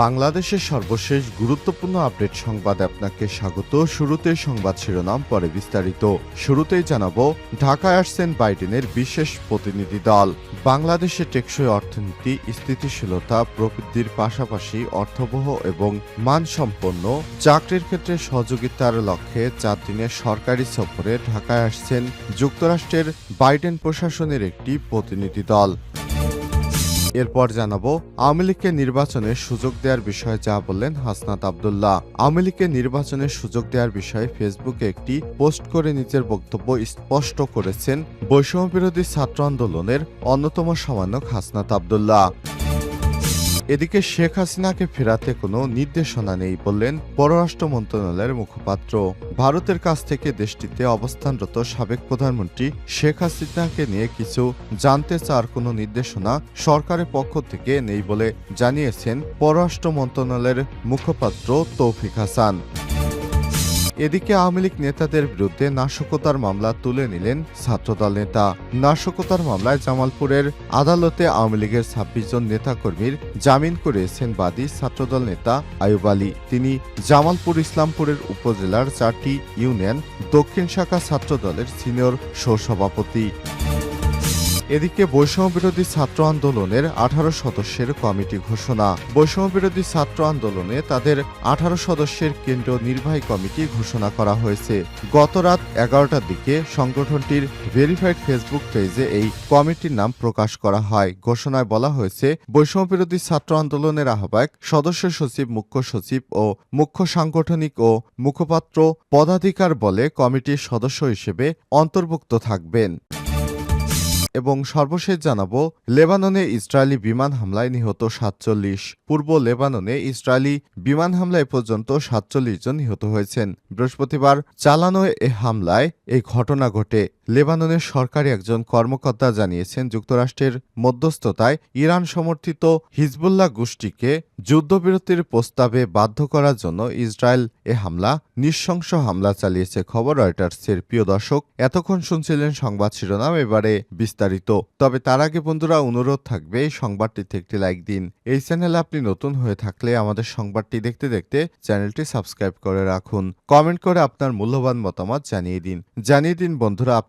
বাংলাদেশের সর্বশেষ গুরুত্বপূর্ণ আপডেট সংবাদে আপনাকে স্বাগত। শুরুতে সংবাদ শিরোনাম, পরে বিস্তারিত। শুরুতেই জানাব, ঢাকায় আসছেন বাইডেনের বিশেষ প্রতিনিধি দল। বাংলাদেশে টেকসই অর্থনীতি, স্থিতিশীলতা, প্রবৃদ্ধির পাশাপাশি অর্থবহ এবং মানসম্পন্ন চাকরির ক্ষেত্রে সহযোগিতার লক্ষ্যে চার দিনের সরকারি সফরে ঢাকায় আসছেন যুক্তরাষ্ট্রের বাইডেন প্রশাসনের একটি প্রতিনিধি দল। এরপর জানাব, আওয়ামী লীগকে নির্বাচনের সুযোগ দেওয়ার বিষয়ে যা বললেন হাসনাত আবদুল্লাহ। আওয়ামী লীগকে নির্বাচনের সুযোগ দেওয়ার বিষয়ে ফেসবুকে একটি পোস্ট করে নিজের বক্তব্য স্পষ্ট করেছেন বৈষম্য বিরোধী ছাত্র আন্দোলনের অন্যতম সমন্বয়ক হাসনাত আবদুল্লাহ। এদিকে শেখ হাসিনাকে ফেরাতে কোনো নির্দেশনা নেই বললেন পররাষ্ট্র মন্ত্রণালয়ের মুখপাত্র। ভারতের কাছ থেকে দেশটিতে অবস্থানরত সাবেক প্রধানমন্ত্রী শেখ হাসিনাকে নিয়ে কিছু জানতে চার কোনো নির্দেশনা সরকারের পক্ষ থেকে নেই বলে জানিয়েছেন পররাষ্ট্র মন্ত্রণালয়ের মুখপাত্র তৌফিক হাসান। এদিকে আওয়ামী লীগ নেতাদের বিরুদ্ধে নাশকতার মামলা তুলে নিলেন ছাত্রদল নেতা। নাশকতার মামলায় জামালপুরের আদালতে আওয়ামী লীগের ছাব্বিশ জন নেতাকর্মীর জামিন করেছেন বাদী ছাত্রদল নেতা আয়ুব আলী। তিনি জামালপুর ইসলামপুরের উপজেলার চারটি ইউনিয়ন দক্ষিণ শাখা ছাত্রদলের সিনিয়র সহসভাপতি। এদিকে বৈষম্য বিরোধী ছাত্র আন্দোলনের আঠারো সদস্যের কমিটি ঘোষণা। বৈষম্য বিরোধী ছাত্র আন্দোলনে তাদের আঠারো সদস্যের কেন্দ্রীয় নির্বাহী কমিটি ঘোষণা করা হয়েছে। গত রাত এগারোটার দিকে সংগঠনটির ভেরিফাইড ফেসবুক পেজে এই কমিটির নাম প্রকাশ করা হয়। ঘোষণায় বলা হয়েছে বৈষম্য বিরোধী ছাত্র আন্দোলনের আহ্বায়ক, সদস্য সচিব, মুখ্য সচিব ও মুখ্য সাংগঠনিক ও মুখপাত্র পদাধিকার বলে কমিটির সদস্য হিসেবে অন্তর্ভুক্ত থাকবেন। এবং সর্বশেষ জানাব, লেবাননে ইসরায়েলি বিমান হামলায় নিহত সাতচল্লিশ। পূর্ব লেবাননে ইসরায়েলি বিমান হামলায় পর্যন্ত সাতচল্লিশ জন নিহত হয়েছেন। বৃহস্পতিবার চালানো এ হামলায় এই ঘটনা ঘটে। লেবাননের সরকারি একজন কর্মকর্তা জানিয়েছেন, যুক্তরাষ্ট্রের মধ্যস্থতায় ইরান সমর্থিত হিজবুল্লাহ গোষ্ঠীকে যুদ্ধবিরতির প্রস্তাবে বাধ্য করার জন্য ইসরায়েল এ হামলা, নৃশংস হামলা চালিয়েছে খবর রয়টার্সের প্রিয় দর্শক। এতক্ষণ শুনছিলেন সংবাদ শিরোনাম, এবারে বিস্তারিত। তবে তার আগে বন্ধুরা, অনুরোধ থাকবে, এই সংবাদটিতে একটি লাইক দিন। এই চ্যানেলে আপনি নতুন হয়ে থাকলে আমাদের সংবাদটি দেখতে দেখতে চ্যানেলটি সাবস্ক্রাইব করে রাখুন। কমেন্ট করে আপনার মূল্যবান মতামত জানিয়ে দিন। জানিয়ে দিন বন্ধুরা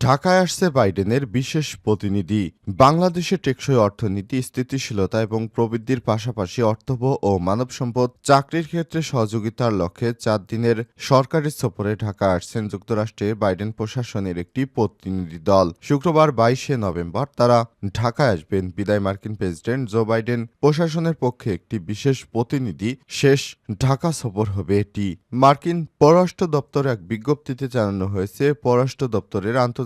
ঢাকায় আসছে বাইডেনের বিশেষ প্রতিনিধি। বাংলাদেশের টেকসই অর্থনীতি, স্থিতিশীলতা এবং প্রবৃদ্ধির পাশাপাশি অর্থবহ ও মানব সম্পদ চাকরির ক্ষেত্রে সহযোগিতার লক্ষ্যে চার দিনের সরকারি সফরে ঢাকা আসছেন যুক্তরাষ্ট্রের বাইডেন প্রশাসনের একটি প্রতিনিধি দল। শুক্রবার বাইশে নভেম্বর তারা ঢাকায় আসবেন। বিদায় মার্কিন প্রেসিডেন্ট জো বাইডেন প্রশাসনের পক্ষে একটি বিশেষ প্রতিনিধি। শেষ ঢাকা সফর হবে এটি। মার্কিন পররাষ্ট্র দপ্তর এক বিজ্ঞপ্তিতে জানানো হয়েছে, পররাষ্ট্র দপ্তরের আন্তর্জাতিক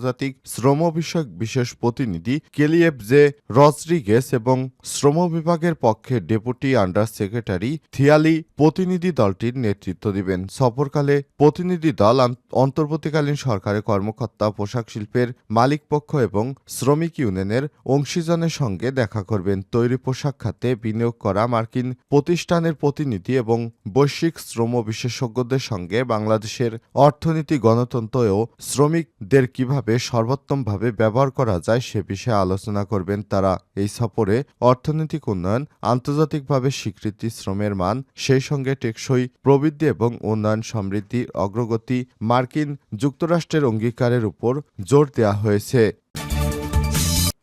শ্রম বিষয়ক বিশেষ প্রতিনিধি কেলিয়েব জে রদ্রিগেস এবং শ্রম বিভাগের পক্ষে ডেপুটি আন্ডার সেক্রেটারি থিয়ালি প্রতিনিধি দলটির নেতৃত্ব দিবেন। সফরকালে প্রতিনিধি দল অন্তর্বর্তীকালীন সরকারের কর্মকর্তা, পোশাক শিল্পের মালিক পক্ষ এবং শ্রমিক ইউনিয়নের অংশীজনের সঙ্গে দেখা করবেন। তৈরি পোশাক খাতে বিনিয়োগ করা মার্কিন প্রতিষ্ঠানের প্রতিনিধি এবং বৈশ্বিক শ্রম বিশেষজ্ঞদের সঙ্গে বাংলাদেশের অর্থনীতি, গণতন্ত্র ও শ্রমিকদের কীভাবে সর্বোত্তমভাবে ব্যবহার করা যায় সে বিষয়ে আলোচনা করবেন তারা। এই সফরে অর্থনৈতিক উন্নয়ন, আন্তর্জাতিকভাবে স্বীকৃতি, শ্রমের মান, সেই সঙ্গে টেকসই প্রবৃদ্ধি এবং উন্নয়ন সমৃদ্ধির অগ্রগতি, মার্কিন যুক্তরাষ্ট্রের অঙ্গীকারের উপর জোর দেওয়া হয়েছে।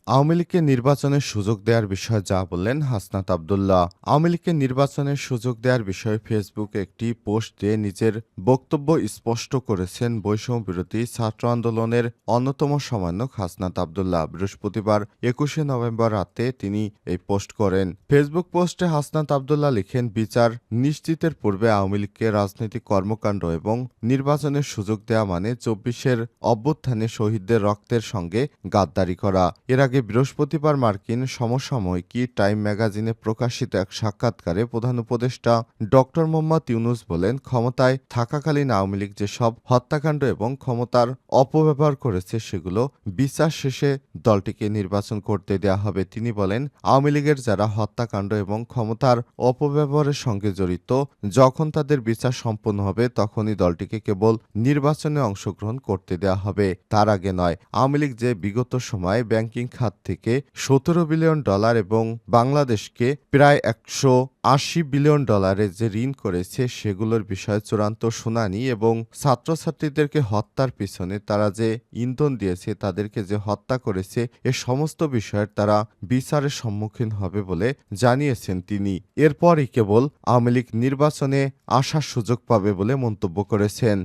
আওয়ামী লীগকে নির্বাচনের সুযোগ দেওয়ার বিষয়ে যা বললেন হাসনাত আবদুল্লাহ। আওয়ামী লীগকে নির্বাচনের সুযোগ দেওয়ার বিষয়ে ফেসবুকে একটি পোস্ট দিয়ে নিজের বক্তব্য স্পষ্ট করেছেন বৈষম্য বিরোধী ছাত্র আন্দোলনের অন্যতম সমন্বয়ক হাসনাত আবদুল্লাহ। বৃহস্পতিবার একুশে নভেম্বর রাতে তিনি এই পোস্ট করেন। ফেসবুক পোস্টে হাসনাত আবদুল্লাহ লিখেন, বিচার নিশ্চিতের পূর্বে আওয়ামী লীগকে রাজনৈতিক কর্মকাণ্ড এবং নির্বাচনের সুযোগ দেওয়া মানে চব্বিশের অভ্যুত্থানে শহীদদের রক্তের সঙ্গে গাদ্দারি করা। এর আগে বৃহস্পতিবার মার্কিন সমসাময়িকী টাইম ম্যাগাজিনে প্রকাশিত এক সাক্ষাৎকারে প্রধান উপদেষ্টা ডক্টর মোহাম্মদ ইউনুস বলেন, ক্ষমতায় থাকাকালীন আওয়ামী লীগ যেসব হত্যাকাণ্ড এবং ক্ষমতার অপব্যবহার করেছে সেগুলো বিচার শেষে দলটিকে নির্বাচন করতে দেয়া হবে। তিনি বলেন, আওয়ামী লীগের যারা হত্যাকাণ্ড এবং ক্ষমতার অপব্যবহারের সঙ্গে জড়িত, যখন তাদের বিচার সম্পন্ন হবে তখনই দলটিকে কেবল নির্বাচনে অংশগ্রহণ করতে দেয়া হবে। তার আগে নয়, আওয়ামী লীগ যে বিগত সময়ে ব্যাংকিং খাত থেকে সতেরো বিলিয়ন ডলার এবং বাংলাদেশকে প্রায় একশো আশি বিলিয়ন ডলারের যে ঋণ করেছে সেগুলোর বিষয়ে চূড়ান্ত শুনানি এবং ছাত্রছাত্রীদেরকে হত্যার পিছনে তারা যে ইন্ধন দিয়েছে, তাদেরকে যে হত্যা করেছে, এ সমস্ত বিষয়ের তারা বিচারের সম্মুখীন হবে বলে জানিয়েছেন তিনি। এরপরই কেবল আওয়ামী লীগ নির্বাচনে আসার সুযোগ পাবে বলে মন্তব্য করেছেন।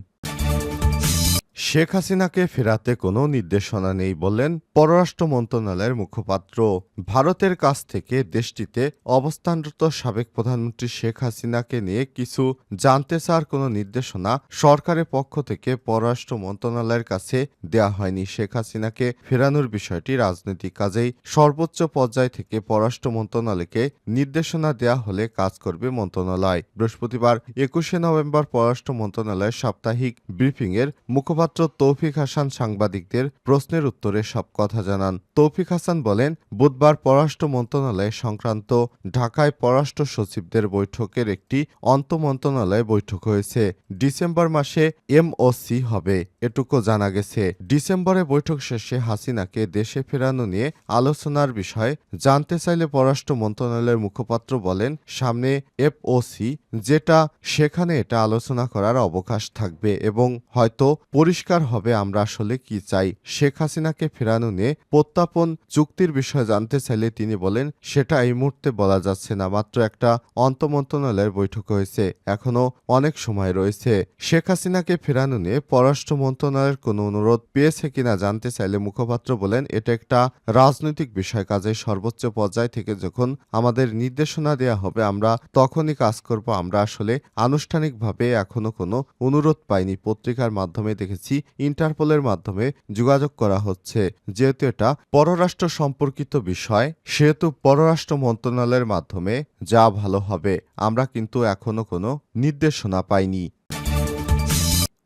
শেখ হাসিনাকে ফেরাতে কোনো নির্দেশনা নেই বললেন পররাষ্ট্র মন্ত্রণালয়ের মুখপাত্র। ভারতের কাছ থেকে দেশটিতে অবস্থানরত সাবেক প্রধানমন্ত্রী শেখ হাসিনাকে নিয়ে কিছু জানতে চার কোনো নির্দেশনা সরকারের পক্ষ থেকে পররাষ্ট্র মন্ত্রণালয়ের কাছে দেয়া হয়নি। শেখ হাসিনাকে ফেরানোর বিষয়টি রাজনৈতিক কাজেই সর্বোচ্চ পর্যায় থেকে পররাষ্ট্র মন্ত্রণালয়কে নির্দেশনা দেয়া হলে কাজ করবে মন্ত্রণালয়। বৃহস্পতিবার একুশে নভেম্বর পররাষ্ট্র মন্ত্রণালয়ের সাপ্তাহিক ব্রিফিংয়ের মুখপাত্র তৌফিক হাসান সাংবাদিকদের প্রশ্নের উত্তরে সব কথা জানান। তৌফিক হাসান বলেন, বুধবার পররাষ্ট্র মন্ত্রণালয় সংক্রান্ত ঢাকায় পররাষ্ট্র সচিবদের বৈঠকের একটি অন্তমন্ত্রণালয় বৈঠক হয়েছে। ডিসেম্বর মাসে এমওসি হবে, এটুকু জানা গেছে। ডিসেম্বরে বৈঠক শেষে হাসিনাকে দেশে ফেরানো নিয়ে আলোচনার বিষয়ে জানতে চাইলে পররাষ্ট্র মন্ত্রণালয়ের মুখপাত্র বলেন, সামনে এফওসি, যেটা সেখানে এটা আলোচনা করার অবকাশ থাকবে এবং হয়তো পরিষ্কার হবে, আমরা আসলে কি চাই? শেখ হাসিনাকে ফেরানো নিয়ে প্রত্যাপন চুক্তির বিষয়ে জানতে চাইলে তিনি বলেন, সেটা এই মুহূর্তে বলা যাচ্ছে না, মাত্র একটা অন্তমন্ত্রণালয়ের বৈঠক হয়েছে এখনও অনেক সময় রয়েছে। শেখ হাসিনাকে ফেরানো নিয়ে পররাষ্ট্র মন্ত্রণালয়ের কোনো অনুরোধ পেয়েছে কিনা জানতে চাইলে মুখপাত্র বলেন, এটা একটা রাজনৈতিক বিষয় কাজে সর্বোচ্চ পর্যায় থেকে যখন আমাদের নির্দেশনা দেয়া হবে, আমরা তখনই কাজ করব, আমরা আসলে আনুষ্ঠানিকভাবে এখনও কোনো অনুরোধ পাইনি, পত্রিকার মাধ্যমে দেখেছি। ইন্টারপোলের মাধ্যমে যোগাযোগ করা হচ্ছে। যেহেতু এটা পররাষ্ট্র সম্পর্কিত বিষয়, সেহেতু পররাষ্ট্র মন্ত্রণালয়ের মাধ্যমে যা ভালো হবে, আমরা কিন্তু এখনও কোনো নির্দেশনা পাইনি।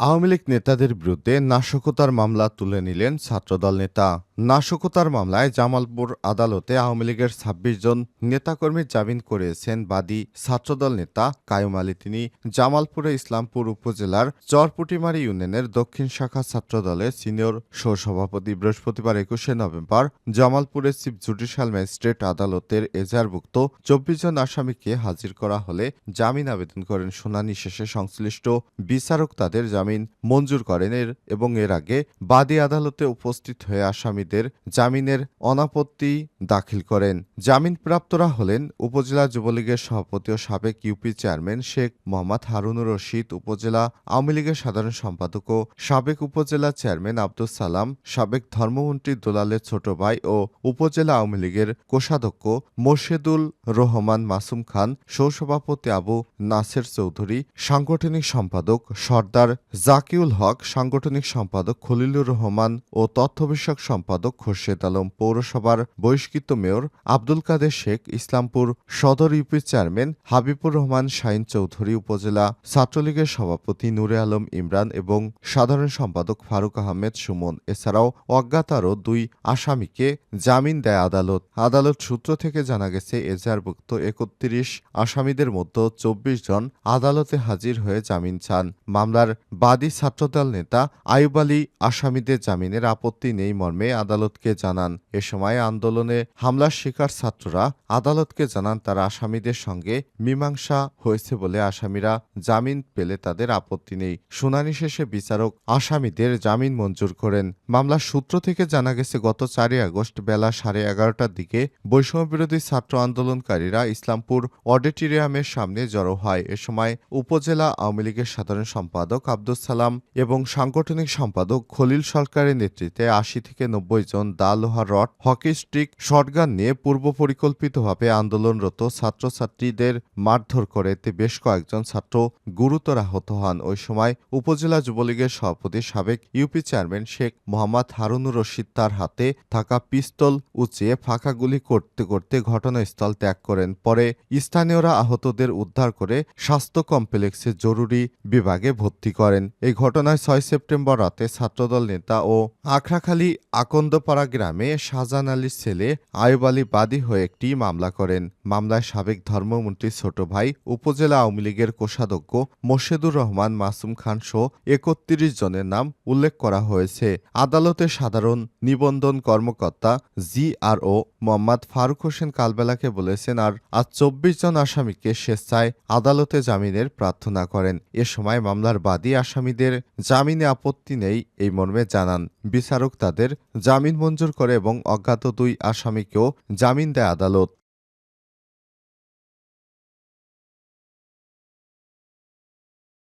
আওয়ামী লীগ নেতাদের বিরুদ্ধে নাশকতার মামলা তুলে নিলেন ছাত্রদল নেতা। নাশকতার মামলায় জামালপুর আদালতে আওয়ামী লীগের ছাব্বিশ জন নেতাকর্মী জামিন করেছেন বাদী ছাত্রদল নেতা কায়ুম আলী। তিনি জামালপুরে ইসলামপুর উপজেলার চরপুটিমারি ইউনিয়নের দক্ষিণ শাখা ছাত্রদলের সিনিয়র সহসভাপতি। বৃহস্পতিবার একুশে নভেম্বর জামালপুরের চিফ জুডিশিয়াল ম্যাজিস্ট্রেট আদালতের এজাহারভুক্ত চব্বিশ জন আসামিকে হাজির করা হলে জামিন আবেদন করেন শুনানি শেষে সংশ্লিষ্ট বিচারক তাদের জামিন মঞ্জুর করেন। এর এবং এর আগে বাদী আদালতে উপস্থিত হয়ে আসামিদের জামিনের অনাপত্তি দাখিল করেন। জামিনপ্রাপ্তরা হলেন উপজেলা যুবলীগের সভাপতি ও সাবেক ইউপি চেয়ারম্যান শেখ মোহাম্মদ হারুনুর রশিদ, উপজেলা আওয়ামী লীগের সাধারণ সম্পাদক ও সাবেক উপজেলা চেয়ারম্যান আব্দুল সালাম, সাবেক ধর্মমন্ত্রী দোলালের ছোট ভাই ও উপজেলা আওয়ামী লীগের কোষাধ্যক্ষ মোর্শেদুল রহমান মাসুম খান, সহসভাপতি আবু নাসের চৌধুরী, সাংগঠনিক সম্পাদক সর্দার জাকিউল হক সাংগঠনিক সম্পাদক খলিলুর রহমান ও তথ্য বিষয়ক সম্পাদক খোরশেদ আলম, পৌরসভার বহিষ্কৃত mayor Abdul Kader Sheikh, Islampur Sadar UP chairman Habibur Rahman Shine Chowdhury, উপজেলা ছাত্রলীগের সভাপতি নূরে আলম ইমরান এবং সাধারণ সম্পাদক ফারুক আহমেদ সুমন। এছাড়াও অজ্ঞাত আরও দুই আসামিকে জামিন দেয় আদালত। আদালত সূত্র থেকে জানা গেছে, এজাহারভুক্ত একত্রিশ আসামিদের মধ্যে চব্বিশ জন আদালতে হাজির হয়ে জামিন চান। মামলার বাদী ছাত্রদল নেতা আইব আলী আসামিদের জামিনের আপত্তি নেই মর্মে আদালতকে জানান। এ সময় আন্দোলনে হামলার শিকার ছাত্ররা আদালতকে জানান তারা আসামিদের সঙ্গে মীমাংসা হয়েছে বলে আসামিরা জামিন পেলে তাদের আপত্তি নেই। শুনানি শেষে বিচারক আসামিদের জামিন মঞ্জুর করেন। মামলার সূত্র থেকে জানা গেছে, গত চারই আগস্ট বেলা সাড়ে এগারোটার দিকে বৈষম্যবিরোধী ছাত্র আন্দোলনকারীরা ইসলামপুর অডিটোরিয়ামের সামনে জড়ো হয়। এ সময় উপজেলা আওয়ামী লীগের সাধারণ সম্পাদক আব্দুল সালাম এবং সাংগঠনিক সম্পাদক খলিল সরকারের নেতৃত্বে আশি থেকে নব্বই জন দা লোহার রড, হকি স্টিক, শটগান নিয়ে পূর্ব পরিকল্পিতভাবে আন্দোলনরত ছাত্রছাত্রীদের মারধর করে এতে বেশ কয়েকজন ছাত্র গুরুতর আহত হন। ওই সময় উপজেলা যুবলীগের সভাপতি সাবেক ইউপি চেয়ারম্যান শেখ মোহাম্মদ হারুনুর রশিদ তার হাতে থাকা পিস্তল উঁচিয়ে ফাঁকা গুলি করতে করতে ঘটনাস্থল ত্যাগ করেন। পরে স্থানীয়রা আহতদের উদ্ধার করে স্বাস্থ্য কমপ্লেক্সে জরুরি বিভাগে ভর্তি করেন। এই ঘটনায় ছয় সেপ্টেম্বর রাতে ছাত্রদল নেতা ও আখড়াখালী আকন্দপাড়া গ্রামে শাহজাহান আলীর ছেলে আয়ুব আলী বাদী হয়ে একটি মামলা করেন। মামলায় সাবেক ধর্মমন্ত্রীর ছোট ভাই, উপজেলা আওয়ামী লীগের কোষাধ্যক্ষ মোর্শেদুর রহমান, মাসুম খান সহ একত্রিশ জনের নাম উল্লেখ করা হয়েছে। আদালতে সাধারণ নিবন্ধন কর্মকর্তা জিআরও মোহাম্মদ ফারুক হোসেন কালবেলাকে বলেছেন, আর আজ চব্বিশ জন আসামিকে স্বেচ্ছায় আদালতে জামিনের প্রার্থনা করেন। এ সময় মামলার বাদী আসামিদের জামিনে আপত্তি নেই এই মর্মে জানান। বিচারক তাদের জামিন মঞ্জুর করে এবং অজ্ঞাত দুই আসামিকেও জামিন দেয় আদালত।